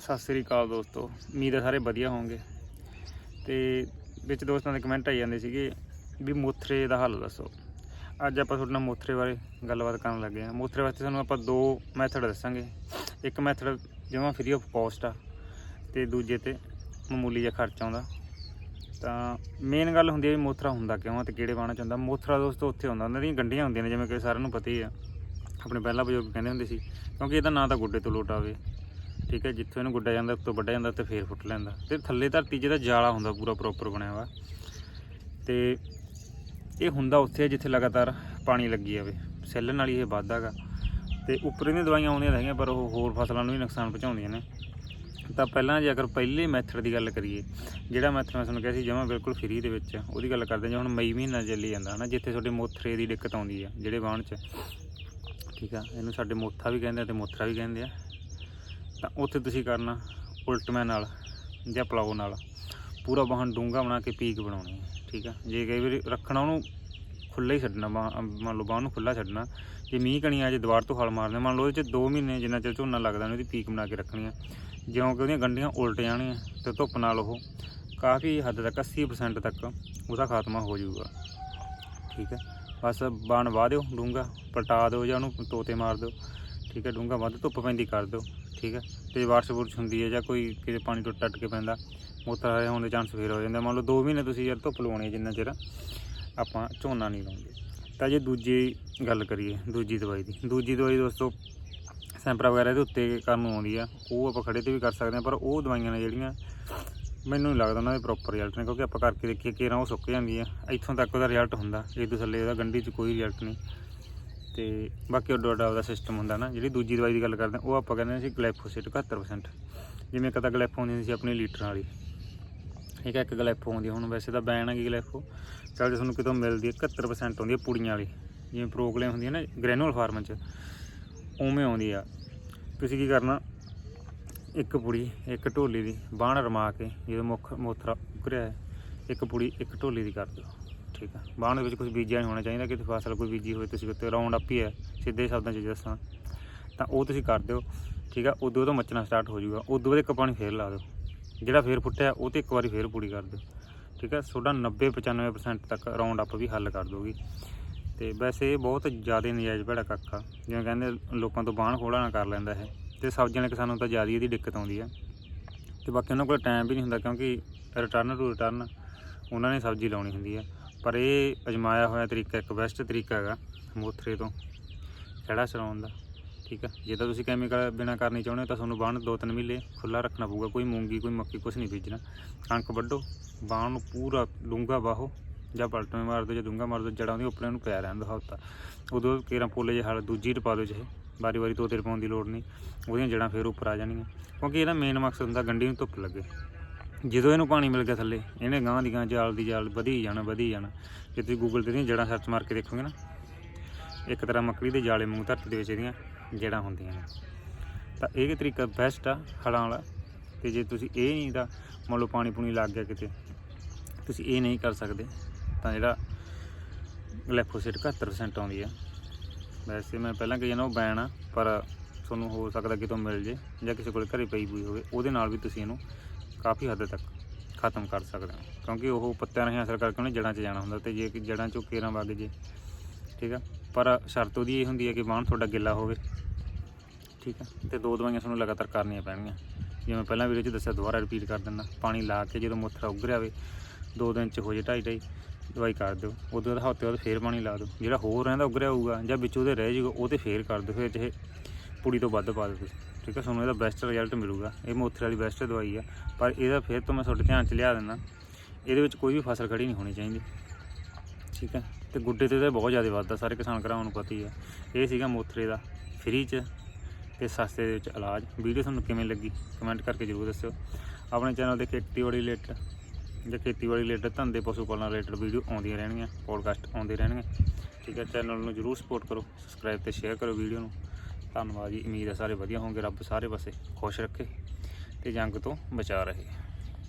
ਸਤਿ ਸ੍ਰੀ ਅਕਾਲ ਦੋਸਤੋ। ਉਮੀਦ ਹੈ ਸਾਰੇ ਵਧੀਆ ਹੋਵੋਗੇ ਤੇ ਵਿੱਚ ਦੋਸਤਾਂ ਦੇ ਕਮੈਂਟ ਆਈ ਜਾਂਦੇ ਸੀਗੇ ਵੀ ਮੋਥਰੇ ਦਾ ਹੱਲ ਦੱਸੋ। ਅੱਜ ਆਪਾਂ ਤੁਹਾਡੇ ਨਾਲ ਮੋਥਰੇ ਬਾਰੇ ਗੱਲਬਾਤ ਕਰਨ ਲੱਗੇ ਹਾਂ। ਮੋਥਰੇ ਵਾਸਤੇ ਤੁਹਾਨੂੰ ਆਪਾਂ ਦੋ ਮੈਥਡ ਦੱਸਾਂਗੇ। ਇੱਕ ਮੈਥਡ ਜਮਾਂ ਫ੍ਰੀ ਆਫ ਕਾਸਟ ਆ ਤੇ ਦੂਜੇ ਤੇ ਮਾਮੂਲੀ ਜਿਹਾ ਖਰਚ ਆਉਂਦਾ। ਤਾਂ ਮੇਨ ਗੱਲ ਹੁੰਦੀ ਹੈ ਵੀ ਮੋਥਰਾ ਹੁੰਦਾ ਕਿਉਂ ਆ ਤੇ ਕਿਹੜੇ ਬਾਣਾ ਚ ਹੁੰਦਾ। ਮੋਥਰਾ ਦੋਸਤੋ ਉੱਥੇ ਹੁੰਦਾ, ਉਹਨਾਂ ਦੀਆਂ ਗੰਢੀਆਂ ਹੁੰਦੀਆਂ ਨੇ, ਜਿਵੇਂ ਕਿ ਸਾਰਿਆਂ ਨੂੰ ਪਤਾ ਹੀ ਆ। ਆਪਣੇ ਪਹਿਲਾਂ ਬਜ਼ੁਰਗ ਕਹਿੰਦੇ ਹੁੰਦੇ ਸੀ, ਕਿਉਂਕਿ ਇਹਦਾ ਨਾਂ ਤਾਂ ਗੁੱਡੇ ਤੋਂ ਲੋਟ ਆਵੇ। ਠੀਕ ਹੈ, ਜਿੱਥੋਂ ਇਹਨੂੰ ਗੁੱਡਿਆ ਜਾਂਦਾ, ਉੱਤੋਂ ਵੱਡਾ ਜਾਂਦਾ ਤੇ ਫੇਰ ਫੁੱਟ ਲੈਂਦਾ। ਤੇ ਥੱਲੇ ਧਰਤੀ ਜਿਹਦਾ ਜਾਲਾ ਹੁੰਦਾ, ਪੂਰਾ ਪ੍ਰੋਪਰ ਬਣਿਆ ਵਾ। ਤੇ ਇਹ ਹੁੰਦਾ ਉੱਥੇ ਜਿੱਥੇ ਲਗਾਤਾਰ ਪਾਣੀ ਲੱਗੀ ਜਾਵੇ। ਸੈੱਲ ਨਾਲ ਹੀ ਇਹ ਵੱਧਦਾਗਾ ਤੇ ਉੱਪਰ ਦੀਆਂ ਦਵਾਈਆਂ ਆਉਂਦੀਆਂ ਰਹਿੰਦੀਆਂ ਪਰ ਉਹ ਹੋਰ ਫਸਲਾਂ ਨੂੰ ਵੀ ਨੁਕਸਾਨ ਪਹੁੰਚਾਉਂਦੀਆਂ ਨੇ। ਤਾਂ ਪਹਿਲਾਂ ਜੇ ਅਗਰ ਪਹਿਲੇ ਮੈਥਡ ਦੀ ਗੱਲ ਕਰੀਏ, ਜਿਹੜਾ ਮੈਥਡ ਮੈਂ ਤੁਹਾਨੂੰ ਕਿਹਾ ਸੀ, ਜਮਾਂ ਬਿਲਕੁਲ ਫ੍ਰੀ ਦੇ ਵਿੱਚ, ਉਹਦੀ ਗੱਲ ਕਰਦੇ ਹਾਂ, ਜੇ ਹੁਣ ਮਈ ਮਹੀਨਾ ਚੱਲੀ ਜਾਂਦਾ ਹਨਾ, ਜਿੱਥੇ ਤੁਹਾਡੇ ਮੋਥਰੇ ਦੀ ਦਿੱਕਤ ਆਉਂਦੀ ਆ, ਜਿਹੜੇ ਵਾਹਣ 'ਚ। ਠੀਕ ਆ, ਇਹਨੂੰ ਸਾਡੇ ਮੋਥਾ ਵੀ ਕਹਿੰਦੇ ਆ ਤੇ ਮੋਥਰਾ ਵੀ ਕਹਿੰਦੇ ਆ। ਤਾਂ ਉੱਥੇ ਤੁਸੀਂ ਕਰਨਾ ਉਲਟਮੈਨ ਨਾਲ ਜਾਂ ਪਲਾਓ ਨਾਲ। ਪੂਰਾ ਵਾਹਣ ਡੂੰਘਾ ਬਣਾ ਕੇ ਪੀਕ ਬਣਾਉਣੀ ਹੈ, ਠੀਕ ਆ? ਜੇ ਕਈ ਵਾਰੀ ਰੱਖਣਾ ਉਹਨੂੰ ਖੁੱਲ੍ਹਾ ਹੀ ਛੱਡਣਾ ਬਾਂਹ- ਮੰਨ ਲਓ ਬਾਹ ਨੂੰ ਖੁੱਲ੍ਹਾ ਛੱਡਣਾ। ਜੇ ਮੀਂਹ ਕਣੀ ਆ ਜੇ ਦੀਵਾਰ ਤੋਂ ਹਲ ਮਾਰਨੇ, ਮੰਨ ਲਓ ਉਹਦੇ ਚ 2 ਮਹੀਨੇ ਜਿੰਨਾ ਚਿਰ ਝੋਨਾ ਲੱਗਦਾ ਨੇ ਉਹਦੀ ਪੀਕ ਬਣਾ ਕੇ ਰੱਖਣੀ ਆ। ਜਿਉਂ ਕਿ ਉਹਦੀਆਂ ਗੰਢੀਆਂ ਉਲਟ ਜਾਣੀਆਂ ਤੇ ਧੁੱਪ ਨਾਲ ਉਹ ਕਾਫੀ ਹੱਦ ਤੱਕ 80% ਤੱਕ ਉਹਦਾ ਖਾਤਮਾ ਹੋ ਜਾਊਗਾ। ਠੀਕ ਹੈ ਬਸ ਬਾਣ ਵਾਹ ਦਿਓ, ਡੂੰਘਾ, ਪਲਟਾ ਦਿਓ ਜਾਂ ਉਹਨੂੰ ਤੋਤੇ ਮਾਰ ਦਿਓ। ਠੀਕ ਹੈ ਡੂੰਘਾ ਵੱਧ ਧੁੱਪ ਪੈਂਦੀ ਕਰ ਦਿਓ। ਠੀਕ ਹੈ? ਤੇ ਬਾਰਿਸ਼ ਬੁਰਸ਼ ਹੁੰਦੀ ਹੈ ਜਾਂ ਕੋਈ ਕਿਤੇ ਪਾਣੀ ਟੁੱਟ ਟੱਟ ਕੇ ਪੈਂਦਾ ਮੋਤਰ ਆਏ ਹੋਣ ਦੇ ਚਾਂਸ ਫੇਰ ਹੋ ਜਾਂਦੇ ਮੰਨ ਲਓ 2 ਮਹੀਨੇ ਤੁਸੀਂ ਯਾਰ ਧੁੱਪ ਲਵਾਉਣੀ ਹੈ ਜਿੰਨਾ ਚਿਰ ਆਪਾਂ ਝੋਨਾ ਨਹੀਂ ਲਾਉਂਦੇ। ਤਾਂ ਜੇ ਦੂਜੀ ਗੱਲ ਕਰੀਏ, ਦੂਜੀ ਦਵਾਈ ਦੀ। ਦੂਜੀ ਦਵਾਈ ਦੋਸਤੋ, ਸੈਂਪਰਾ ਵਗੈਰਾ ਦੇ ਉੱਤੇ ਕਰਨ ਨੂੰ ਆਉਂਦੀ ਆ। ਉਹ ਆਪਾਂ ਖੜੇ ਤੇ ਵੀ ਕਰ ਸਕਦੇ ਹਾਂ ਪਰ ਉਹ ਦਵਾਈਆਂ ਨੇ ਜਿਹੜੀਆਂ ਮੈਨੂੰ ਨਹੀਂ ਲੱਗਦਾ ਉਹਨਾਂ ਦੇ ਪ੍ਰੋਪਰ ਰਿਜ਼ਲਟ ਨੇ, ਕਿਉਂਕਿ ਆਪਾਂ ਕਰਕੇ ਦੇਖੀਏ ਕਿ ਉਹ ਸੁੱਕ ਜਾਂਦੀ ਆ। ਇੱਥੋਂ ਤੱਕ ਉਹਦਾ ਰਿਜ਼ਲਟ ਹੁੰਦਾ। ਇਹ ਤੋਂ ਥੱਲੇ ਉਹਦਾ ਗੰਢੀ 'ਚ ਕੋਈ ਰਿਜ਼ਲਟ ਨਹੀਂ। ਤੇ ਬਾਕੀ ਅੱਡੋ ਅੱਡਾ ਉਹਦਾ ਸਿਸਟਮ ਹੁੰਦਾ ਨਾ ਜਿਹੜੀ ਦੂਜੀ ਦਵਾਈ ਦੀ ਗੱਲ ਕਰਦੇ ਹਾਂ ਉਹ ਆਪਾਂ ਕਹਿੰਦੇ ਸੀ ਗਲਾਈਫੋਸੇਟ 71% ਜਿਵੇਂ ਇੱਕ ਤਾਂ ਗਲਾਈਫੋ ਹੁੰਦੀ ਸੀ ਆਪਣੀ ਲੀਟਰ ਵਾਲੀ। ਠੀਕ ਹੈ ਇੱਕ ਗਲਾਈਫੋ ਹੁੰਦੀ ਆ, ਹੁਣ ਵੈਸੇ ਤਾਂ ਬੈਨ ਹੈਗੀ ਗਲਾਈਫੋ ਚੱਲ ਜੇ ਤੁਹਾਨੂੰ ਕਿਤੋਂ ਮਿਲਦੀ ਹੈ 71% ਆਉਂਦੀ ਹੈ ਪੁੜੀਆਂ ਵਾਲੀ। ਜਿਵੇਂ ਪ੍ਰੋਗਰਾਮ ਹੁੰਦੀ ਹੈ ਨਾ ਗ੍ਰੈਨੂਅਲ ਫਾਰਮ 'ਚ ਉਵੇਂ ਆਉਂਦੀ ਆ। ਤੁਸੀਂ ਕੀ ਕਰਨਾ? ਇੱਕ ਪੁੜੀ ਇੱਕ ਢੋਲੀ ਦੀ ਬਾਣ ਰਮਾ ਕੇ ਜਦੋਂ ਮੁੱਖ ਮੋਥਰਾ ਉਕਰਿਆ ਹੈ ਇੱਕ ਪੁੜੀ ਇੱਕ ਢੋਲੀ ਦੀ ਕਰ ਦਿਓ। ਠੀਕ ਆ। ਬਾਣ ਦੇ ਵਿੱਚ ਕੁਝ ਬੀਜਿਆ ਨਹੀਂ ਹੋਣਾ ਚਾਹੀਦਾ ਕਿ ਫਸਲ ਕੋਈ ਬੀਜੀ ਹੋਵੇ, ਤੁਸੀਂ ਉੱਤੇ ਰਾਉਂਡ ਅਪ ਹੀ ਹੈ ਸਿੱਧੇ ਸ਼ਬਦਾਂ 'ਚ ਦੱਸਾਂ, ਤਾਂ ਉਹ ਤੁਸੀਂ ਕਰ ਦਿਓ, ਠੀਕ ਆ। ਉਦੋਂ ਤੋਂ ਮੱਚਣਾ ਸਟਾਰਟ ਹੋ ਜਾਊਗਾ। ਉਦੋਂ ਬਾਅਦ ਇੱਕ ਪਾਣੀ ਫੇਰ ਲਾ ਦਿਓ। ਜਿਹੜਾ ਫੇਰ ਫੁੱਟਿਆ, ਉਹ ਤੇ ਇੱਕ ਵਾਰੀ ਫੇਰ ਪੂੜੀ ਕਰ ਦਿਓ। ਠੀਕ ਹੈ ਤੁਹਾਡਾ 90 95% ਤੱਕ ਰਾਉਂਡ ਅਪ ਵੀ ਹੱਲ ਕਰ ਦੋਗੀ। ਤੇ ਵੈਸੇ ਇਹ ਬਹੁਤ ਜ਼ਿਆਦਾ ਨਜਾਇਜ਼ ਭੈੜਾ ਕੱਕਾ ਜਿਵੇਂ ਕਹਿੰਦੇ, ਲੋਕਾਂ ਤੋਂ ਬਾਣ ਖੋਲਾ ਨਾ ਕਰ ਲੈਂਦਾ ਹੈ ਤੇ ਸਬਜ਼ੀਆਂ ਵਾਲੇ ਕਿਸਾਨਾਂ ਨੂੰ ਤਾਂ ਜ਼ਿਆਦਾ ਇਹਦੀ ਦਿੱਕਤ ਆਉਂਦੀ ਹੈ ਤੇ ਬਾਕੀ ਉਹਨਾਂ ਕੋਲ ਟਾਈਮ ਵੀ ਨਹੀਂ ਹੁੰਦਾ, ਕਿਉਂਕਿ ਰਿਟਰਨ ਟੂ ਰਿਟਰਨ ਉਹਨਾਂ ਨੇ ਸਬਜ਼ੀ ਲਾਉਣੀ ਹੁੰਦੀ ਹੈ ਪਰ ਇਹ ਅਜਮਾਇਆ ਹੋਇਆ ਤਰੀਕਾ ਇੱਕ ਬੈਸਟ ਤਰੀਕਾ ਹੈਗਾ ਮੋਥਰੇ ਤੋਂ ਖੜਾ ਚਲਾਉਣ ਦਾ, ਠੀਕ ਆ? ਜੇ ਤਾਂ ਤੁਸੀਂ ਕੈਮੀਕਲ ਬਿਨਾ ਕਰਨੀ ਚਾਹੁੰਦੇ ਹੋ ਤਾਂ ਤੁਹਾਨੂੰ ਬਾਣ ਦੋ ਤਿੰਨ ਮਹੀਨੇ ਖੁੱਲਾ ਰੱਖਣਾ ਪਊਗਾ, ਕੋਈ ਮੂੰਗੀ, ਕੋਈ ਮੱਕੀ ਕੁਝ ਨਹੀਂ ਬੀਜਣਾ। ਕਣਕ ਵੱਢੋ ਬਾਣ ਨੂੰ ਪੂਰਾ ਡੂੰਘਾ ਬਾਹੋ ਜਾਂ ਪਲਟਵੇਂ ਮਾਰ ਦਿਓ ਜਾਂ ਡੂੰਘਾ ਮਾਰ ਦਿਓ ਜੜਾਂ ਦੀ ਉੱਪਰ ਨੂੰ ਪਿਆ ਰਹਿਣ ਦਿਓ, ਹਫ਼ਤਾ। ਉਦੋਂ ਕੇਰਾਂ ਪੋਲੇ ਜਿਹੇ ਹਲ, ਦੂਜੀ ਟਪਾ ਦਿਓ ਚਾਹੇ ਵਾਰੀ ਵਾਰੀ ਤੋਤੇ ਟਪਾਉਣ ਦੀ ਲੋੜ ਨਹੀਂ, ਉਹਦੀਆਂ ਜੜਾਂ ਫੇਰ ਉੱਪਰ ਆ ਜਾਣਗੀਆਂ ਕਿਉਂਕਿ ਇਹਦਾ ਮੇਨ ਮਕਸਦ ਹੁੰਦਾ ਗੰਢੀ ਨੂੰ ਧੁੱਪ ਲੱਗੇ। ਜਦੋਂ ਇਹਨੂੰ ਪਾਣੀ ਮਿਲ ਗਿਆ ਥੱਲੇ, ਇਹਨੇ ਗਾਂ ਦੀ ਗਾਂ ਜਾਲ ਦੀ ਜਾਲ ਵਧੀ ਜਾਣਾ ਵਧੀ ਜਾਣਾ। ਜੇ ਤੁਸੀਂ ਗੂਗਲ ਤੇ ਇਹਦੀਆਂ ਜੜਾਂ ਸਰਚ ਮਾਰ ਕੇ ਦੇਖੋਗੇ ਨਾ, ਇੱਕ ਤਰ੍ਹਾਂ ਮੱਕੜੀ ਦੇ ਜਾਲੇ ਮੂੰਹ ਧਰਤੀ ਦੇ ਵਿੱਚ ਇਹਦੀਆਂ ਜੜਾਂ ਹੁੰਦੀਆਂ ਨੇ। ਤਾਂ ਇਹ ਤਰੀਕਾ ਬੈਸਟ ਆ ਹਲਾਂ ਵਾਲਾ? ਤੇ ਜੇ ਤੁਸੀਂ ਇਹ ਨਹੀਂ ਤਾਂ ਮੰਨ ਲਓ ਪਾਣੀ ਪੂਣੀ ਲੱਗ ਗਿਆ ਕਿਤੇ, ਤੁਸੀਂ ਇਹ ਨਹੀਂ ਕਰ ਸਕਦੇ, ਤਾਂ ਜਿਹੜਾ ਗਲੈਫੋਸੇਟ 71% ਆਉਂਦੀ ਆ। ਵੈਸੇ ਮੈਂ ਪਹਿਲਾਂ ਕਹੀ ਜਾਂਦਾ ਉਹ ਬੈਨ ਆ, ਪਰ ਤੁਹਾਨੂੰ ਹੋ ਸਕਦਾ ਕਿਤੋਂ ਮਿਲ ਜੇ, ਜਾਂ ਕਿਸੇ ਕੋਲ ਘਰੇ ਪਈ ਹੋਈ ਹੋਵੇ, ਉਹਦੇ ਨਾਲ ਵੀ ਤੁਸੀਂ ਇਹਨੂੰ ਕਾਫੀ ਹੱਦ ਤੱਕ ਖਤਮ ਕਰ ਸਕਦੇ ਹੋ। ਕਿਉਂਕਿ ਉਹ ਪੱਤਿਆਂ ਰਾਹੀਂ ਅਸਰ ਕਰਕੇ ਉਹਨੇ ਜੜਾਂ 'ਚ ਜਾਣਾ ਹੁੰਦਾ ਤੇ ਜੇ ਕਿ ਜੜਾਂ 'ਚੋਂ ਕੇਰਾਂ ਵਗ ਜੇ, ਠੀਕ ਆ? ਪਰ ਸ਼ਰਤ ਉਹਦੀ ਇਹ ਹੁੰਦੀ ਹੈ ਕਿ ਬਾਣ ਤੁਹਾਡਾ ਗਿੱਲਾ ਹੋਵੇ, ਠੀਕ ਆ? ਤੇ ਦੋ ਦਵਾਈਆਂ ਤੁਹਾਨੂੰ ਲਗਾਤਾਰ ਕਰਨੀਆਂ ਪੈਣਗੀਆਂ। ਜਿਵੇਂ ਪਹਿਲਾਂ ਵੀਡੀਓ 'ਚ ਦੱਸਿਆ, ਦੁਬਾਰਾ ਰਿਪੀਟ ਕਰ ਦਿੰਦਾ। ਪਾਣੀ ਲਾ ਕੇ ਜਦੋਂ ਮੁੱਥਰਾ ਉੱਗਰਿਆ ਹੋਵੇ, ਦੋ ਦਿਨ 'ਚ ਹੋ ਜੇ ਢਾਈ ਢਾਈ, ਦਵਾਈ ਕਰ ਦਿਓ। ਉਦੋਂ ਦਾ ਹਫ਼ਤੇ ਬਾਅਦ ਫੇਰ ਪਾਣੀ ਲਾ ਦਿਓ। ਜਿਹੜਾ ਹੋਰ ਰਹਿੰਦਾ, ਉੱਗਰਿਆ ਹੋਊਗਾ ਜਾਂ ਵਿੱਚ ਉਹਦੇ ਰਹਿ ਜਾਊਗਾ ਉਹ ਤੇ ਫੇਰ ਕਰ ਦਿਓ। ਫਿਰ ਜੇ ਪੁੜੀ ਤੋਂ ਵੱਧ ਪਾ ਦਿਓ ਤੁਸੀਂ। ਠੀਕ ਹੈ ਤੁਹਾਨੂੰ ਇਹਦਾ ਬੈਸਟ ਰਿਜ਼ਲਟ ਮਿਲੂਗਾ। ਇਹ ਮੋਥਰੇ ਵਾਲੀ ਬੈਸਟ ਦਵਾਈ ਆ। ਪਰ ਇਹਦਾ ਫੇਰ ਤੋਂ ਮੈਂ ਤੁਹਾਡੇ ਧਿਆਨ 'ਚ ਲਿਆ ਦਿੰਦਾ। ਇਹਦੇ ਵਿੱਚ ਕੋਈ ਵੀ ਫਸਲ ਖੜੀ ਨਹੀਂ ਹੋਣੀ ਚਾਹੀਦੀ। ਠੀਕ ਹੈ ਤੇ ਗੁੱਡੇ ਤੇ ਤਾਂ ਬਹੁਤ ਜ਼ਿਆਦਾ ਵੱਧਦਾ, ਸਾਰੇ ਕਿਸਾਨ ਭਰਾਵਾਂ ਨੂੰ ਪਤਾ ਹੀ ਹੈ ਇਹ ਸੀਗਾ ਮੋਥਰੇ ਦਾ ਫ੍ਰੀ 'ਚ ਤੇ ਸਸਤੇ ਦੇ ਵਿੱਚ ਇਲਾਜ। ਵੀਡੀਓ ਤੁਹਾਨੂੰ ਕਿਵੇਂ ਲੱਗੀ ਕਮੈਂਟ ਕਰਕੇ ਜ਼ਰੂਰ ਦੱਸਿਓ। ਆਪਣੇ ਚੈਨਲ ਤੇ ਖੇਤੀਬਾੜੀ ਰਿਲੇਟਡ ਜਾਂ ਖੇਤੀਬਾੜੀ ਰਿਲੇਟਡ ਧੰਦੇ ਪਸ਼ੂ ਪਾਲਣ ਰਿਲੇਟਡ ਵੀਡੀਓ ਆਉਂਦੀਆਂ ਰਹਿਣਗੀਆਂ ਪੋਡਕਾਸਟ ਆਉਂਦੇ ਰਹਿਣਗੇ। ਠੀਕ ਹੈ ਚੈਨਲ ਨੂੰ ਜ਼ਰੂਰ ਸਪੋਰਟ ਕਰੋ ਸਬਸਕ੍ਰਾਈਬ ਤੇ ਸ਼ੇਅਰ ਕਰੋ ਵੀਡੀਓ ਨੂੰ। ਧੰਨਵਾਦ ਜੀ, ਉਮੀਦ ਹੈ ਸਾਰੇ ਵਧੀਆ ਹੋਣਗੇ, ਰੱਬ ਸਾਰੇ ਪਾਸੇ ਖੁਸ਼ ਰੱਖੇ ਤੇ ਜੰਗ ਤੋਂ ਬਚਾ ਰਹੇ।